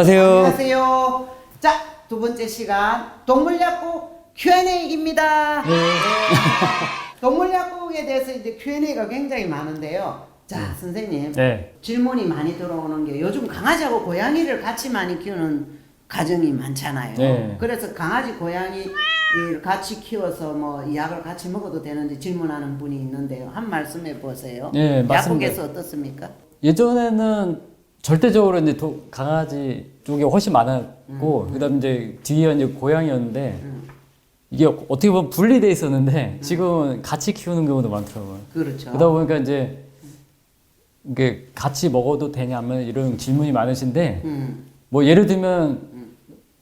안녕하세요. 안녕하세요. 자, 두 번째 시간 동물약국 Q&A입니다. 네. 동물약국에 대해서 이제 Q&A가 굉장히 많은데요. 자, 선생님. 네. 질문이 많이 들어오는 게 요즘 강아지하고 고양이를 같이 많이 키우는 가정이 많잖아요. 네. 그래서 강아지, 고양이를 같이 키워서 뭐 약을 같이 먹어도 되는지 질문하는 분이 있는데요. 한 말씀 해 보세요. 네, 맞습니다. 약국에서 어떻습니까? 예전에는 절대적으로 이제 도- 강아지 쪽이 훨씬 많았고 음. 그다음 이제 뒤에 이제 고양이였는데 이게 어떻게 보면 분리돼 있었는데 지금은 같이 키우는 경우도 많더라고요. 그렇죠. 그러다 보니까 이제 이게 같이 먹어도 되냐면 이런 질문이 많으신데 음, 뭐 예를 들면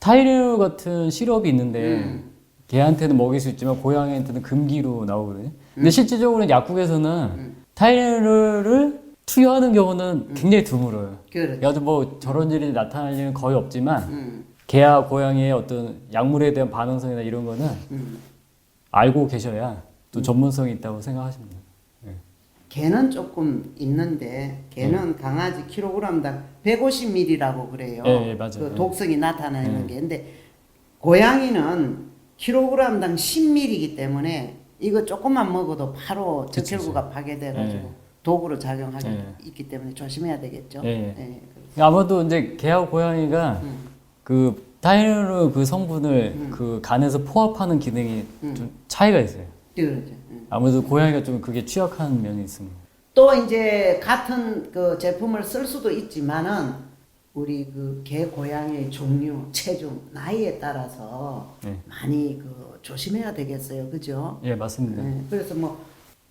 타이레놀 같은 시럽이 있는데 음. 개한테는 먹일 수 있지만 고양이한테는 금기로 나오거든요. 음. 근데 실질적으로 약국에서는 타이레놀을 투여하는 경우는 굉장히 드물어요. 그렇죠. 그래도 뭐 저런 일이 나타날 일은 거의 없지만 음, 개와 고양이의 어떤 약물에 대한 반응성이나 이런 거는 음. 알고 계셔야 또 전문성이 있다고 생각하십니다. 개는 조금 있는데 개는 강아지 킬로그램당 150ml라고 그래요. 예, 예, 맞아요. 그 예. 독성이 나타나는 예. 게. 근데 고양이는 킬로그램당 10ml이기 때문에 이거 조금만 먹어도 바로 그쵸, 적혈구가 파괴돼가지고 예. 독으로 작용하기 예. 있기 때문에 조심해야 되겠죠. 예. 예. 아마도 이제 개하고 고양이가 음. 그 타이레놀 그 성분을 음. 그 간에서 포합하는 기능이 음. 좀 차이가 있어요. 그렇죠. 음. 아무래도 고양이가 좀 그게 취약한 면이 있습니다. 또 이제 같은 그 제품을 쓸 수도 있지만은 우리 그 개 고양이의 종류, 체중, 나이에 따라서 네. 많이 그 조심해야 되겠어요, 그죠? 예, 맞습니다. 네, 그래서 뭐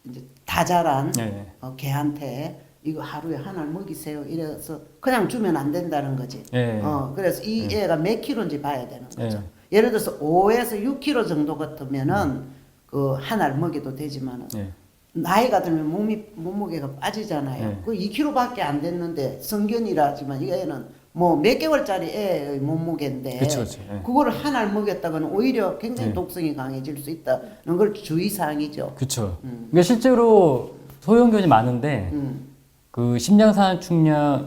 이제 다 자란 네, 네. 어, 개한테 이거 하루에 하나를 먹이세요. 이래서 그냥 주면 안 된다는 거지. 예. 어, 그래서 이 애가 몇 킬로인지 봐야 되는 거죠. 예. 예를 들어서 5에서 6 킬로 정도 같으면은 그 하나를 먹여도 되지만은 예. 나이가 들면 몸이 몸무게가 빠지잖아요. 네. 그 2kg밖에 안 됐는데 성견이라지만 이 애는 뭐 몇 개월짜리 애의 몸무게인데 그쵸, 그쵸. 예. 그거를 하나를 먹였다가는 오히려 굉장히 네. 독성이 강해질 수 있다는 걸 주의사항이죠. 그렇죠. 음. 그러니까 실제로 소형견이 많은데 음. 그 심장산충약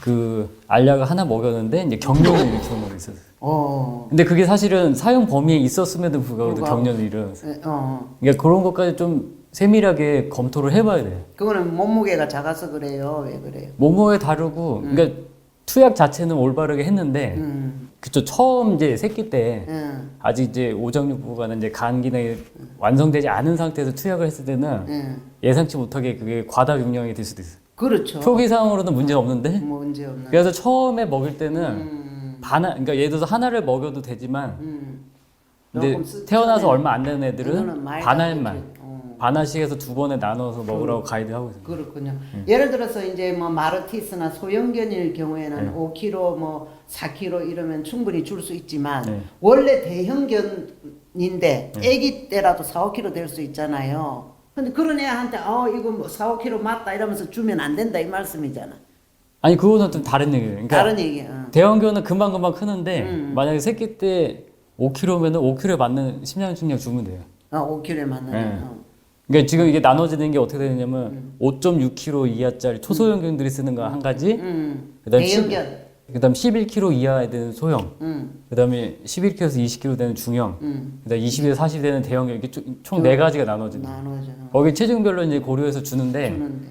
그 알약을 하나 먹였는데 이제 경련을 일으키는 거 있었어요. 어. 근데 그게 사실은 사용 범위에 있었음에도 불구하고 불구하고. 경련을 일어났어요. 에, 어. 그러니까 그런 것까지 좀 세밀하게 검토를 해봐야 돼요. 그거는 몸무게가 작아서 그래요. 왜 그래요? 몸무게 다르고, 그러니까 투약 자체는 올바르게 했는데, 음. 그쵸 처음 이제 새끼 때 음. 아직 이제 오장육부가 이제 간 기능이 완성되지 않은 상태에서 투약을 했을 때는 음. 예상치 못하게 그게 과다 용량이 될 수도 있어요. 그렇죠. 표기상으로는 문제 없는데, 뭐 문제 없는. 그래서 처음에 먹일 때는 음. 반하, 그러니까 예를 들어서 하나를 먹여도 되지만, 음. 근데 조금 쓰- 태어나서 얼마 안 된 애들은. 어. 반할씩해서 두 번에 나눠서 먹으라고 가이드하고 있어요. 그렇군요. 음. 예를 들어서 이제 뭐 마르티스나 소형견일 경우에는 네. 5kg 뭐 4kg 이러면 충분히 줄 수 있지만 네. 원래 대형견인데 네. 아기 때라도 4, 5kg 될 수 있잖아요. 근데 그런 애한테 어 이거 뭐 4, 5kg 맞다 이러면서 주면 안 된다 이 말씀이잖아. 아니 그거는 좀 다른 얘기예요. 그러니까 다른 얘기. 어. 대형견은 금방 금방 크는데 음. 만약에 새끼 때 5kg면은 5kg에 맞는 심장충약 주면 돼요. 어, 5kg에 맞는. 네. 어. 그러니까 지금 이게 나눠지는 게 어떻게 되냐면 음. 5.6kg 이하짜리 초소형견들이 쓰는 거 한 가지, 음. 그다음 대형견. 그다음 11kg 이하에 되는 소형, 음. 그다음에 11kg에서 20kg 되는 중형, 음. 그다음 20에서 40 되는 대형견 이렇게 총 네 가지가 나눠진다. 나눠져. 거기 체중별로 이제 고려해서 주는데 주는데.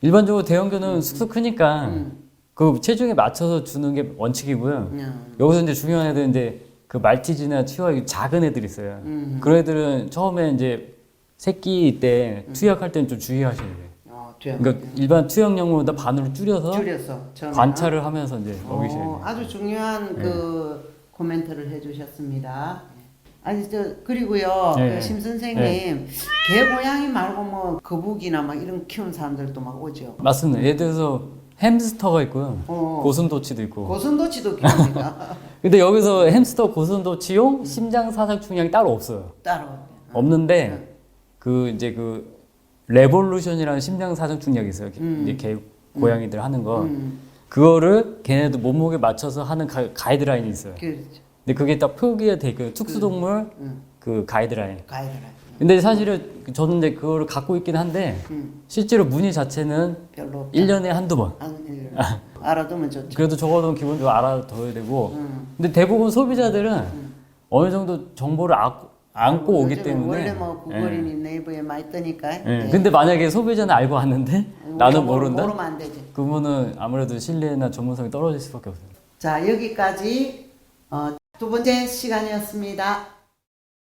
일반적으로 대형견은 쑥쑥 크니까 음. 그 체중에 맞춰서 주는 게 원칙이고요. 음. 여기서 이제 중요한 애들은 이제 그 말티즈나 치와 작은 애들 있어요. 음. 그런 애들은 처음에 이제 새끼 때 투약할 때는 좀 주의하셔야 돼요. 어, 돼요. 그러니까 일반 투약용보다 반으로 줄여서 줄여서 처음에. 관찰을 하면서 이제 먹이셔야 어, 돼요. 아주 중요한 네. 그 코멘트를 해주셨습니다. 아니 저 그리고요 네. 그심 선생님 개 고양이 말고 뭐 거북이나 막 이런 키우는 사람들도 막 오죠. 맞습니다. 예를 들어서 햄스터가 있고요. 어. 고슴도치도 있고. 고슴도치도 키웁니다. 근데 여기서 햄스터 고슴도치용 심장 사상충약이 따로 없어요. 따로. 없는데 네. 그 이제 그 레볼루션이라는 심장 사상충약이 있어요. 음. 이제 개 고양이들 하는 거. 음, 그거를 걔네도 몸무게 맞춰서 하는 가, 가이드라인이 있어요. 그렇죠. 근데 그게 딱 표기가 돼 있고 특수동물 음, 그 가이드라인. 가이드라인. 근데 사실은 저는 이제 그거를 갖고 있긴 한데 음, 실제로 문의 자체는 별로 없다. 1년에 한두 번. 아, 네. 알아두면 좋죠. 그래도 적어도 기본적으로 알아둬야 되고. 음. 근데 대부분 소비자들은 어느 정도 정보를 아, 안고 오기 때문에. 원래 뭐 구글이니 네이버에 많이 뜨니까. 예. 예. 근데 만약에 소비자는 알고 왔는데 나는 모른다? 모르면 안 되지. 그러면은 아무래도 신뢰나 전문성이 떨어질 수밖에 없어요. 자 여기까지 어, 두 번째 시간이었습니다.